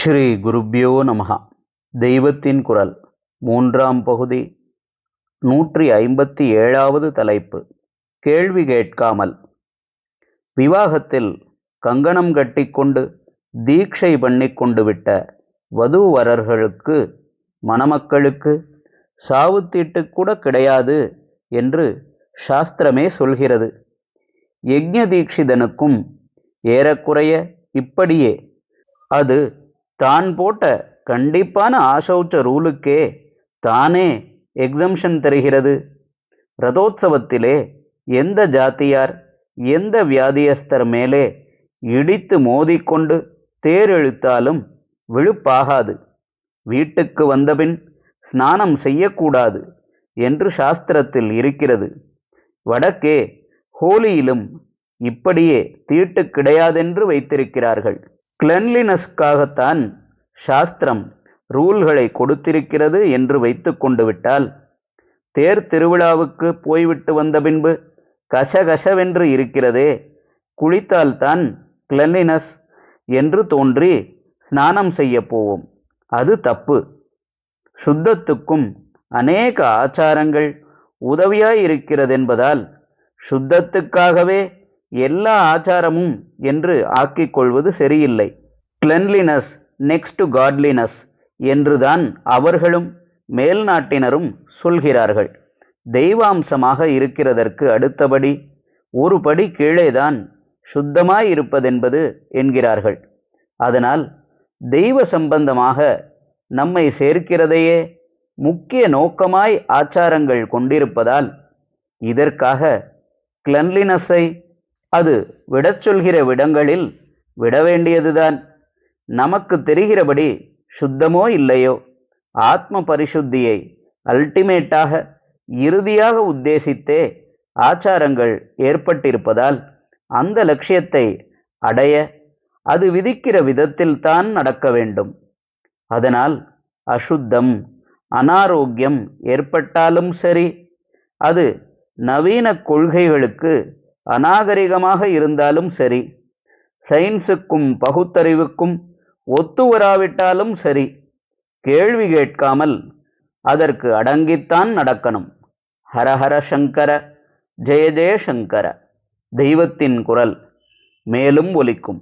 ஸ்ரீ குருப்யோ நமஹா. தெய்வத்தின் குரல் மூன்றாம் பகுதி நூற்றி ஐம்பத்தி ஏழாவது தலைப்பு கேள்வி கேட்காமல். விவாகத்தில் கங்கணம் கட்டிக்கொண்டு தீட்சை பண்ணிக்கொண்டு விட்ட வதூவரர்களுக்கு மணமக்களுக்கு சாவுத்தீட்டு கூட கிடையாது என்று சாஸ்திரமே சொல்கிறது. யஜ்ய தீட்சிதனுக்கும் ஏறக்குறைய இப்படியே. அது தான் போட்ட கண்டிப்பான ஆசௌச்ச ரூலுக்கே தானே எக்ஸம்ஷன் தருகிறது. ரதோத்சவத்திலே எந்த ஜாத்தியார் எந்த வியாதியஸ்தர் மேலே இடித்து மோதிக்கொண்டு தேரெழுத்தாலும் விழுப்பாகாது. வீட்டுக்கு வந்தபின் ஸ்நானம் செய்யக்கூடாது என்று சாஸ்திரத்தில் இருக்கிறது. வடக்கே ஹோலியிலும் இப்படியே தீட்டு கிடையாதென்று வைத்திருக்கிறார்கள். கிளென்லினஸ்க்காகத்தான் சாஸ்திரம் ரூல்களை கொடுத்திருக்கிறது என்று வைத்து கொண்டு விட்டால் தேர் திருவிழாவுக்கு போய்விட்டு வந்த பின்பு கசகசவென்று இருக்கிறதே குளித்தால்தான் கிளென்லினஸ் என்று தோன்றி ஸ்நானம் செய்ய போவோம். அது தப்பு. சுத்தத்துக்கும் அநேக ஆச்சாரங்கள் உதவியாயிருக்கிறதென்பதால் சுத்தத்துக்காகவே எல்லா ஆச்சாரமும் என்று ஆக்கிக் கொள்வது சரியில்லை. கிளென்லினஸ் நெக்ஸ்ட் டு காட்லினஸ் என்றுதான் அவர்களும் மேல்நாட்டினரும் சொல்கிறார்கள். தெய்வாம்சமாக இருக்கிறதற்கு அடுத்தபடி ஒரு படி கீழேதான் சுத்தமாயிருப்பதென்பது என்கிறார்கள். அதனால் தெய்வ சம்பந்தமாக நம்மை சேர்க்கிறதையே முக்கிய நோக்கமாய் ஆச்சாரங்கள் கொண்டிருப்பதால் இதற்காக கிளன்லினஸை அது விடச் சொல்கிற விடங்களில் விட வேண்டியதுதான் நமக்கு தெரிகிறபடி சுத்தமோ இல்லையோ ஆத்ம பரிசுத்தியை அல்டிமேட்டாக இறுதியாக உத்தேசித்தே ஆச்சாரங்கள் ஏற்பட்டிருப்பதால் அந்த லட்சியத்தை அடைய அது விதிக்கிற விதத்தில்தான் நடக்க வேண்டும். அதனால் அசுத்தம் அனாரோக்கியம் ஏற்பட்டாலும் சரி அது நவீன கொள்கைகளுக்கு அநாகரிகமாக இருந்தாலும் சரி சயின்ஸுக்கும் பகுத்தறிவுக்கும் ஒத்து வராவிட்டாலும் சரி கேள்வி கேட்காமல் அதற்கு அடங்கித்தான் நடக்கணும். ஹரஹர சங்கர ஜெய ஜெய சங்கர தெய்வத்தின் குரல் மேலும் ஒலிக்கும்.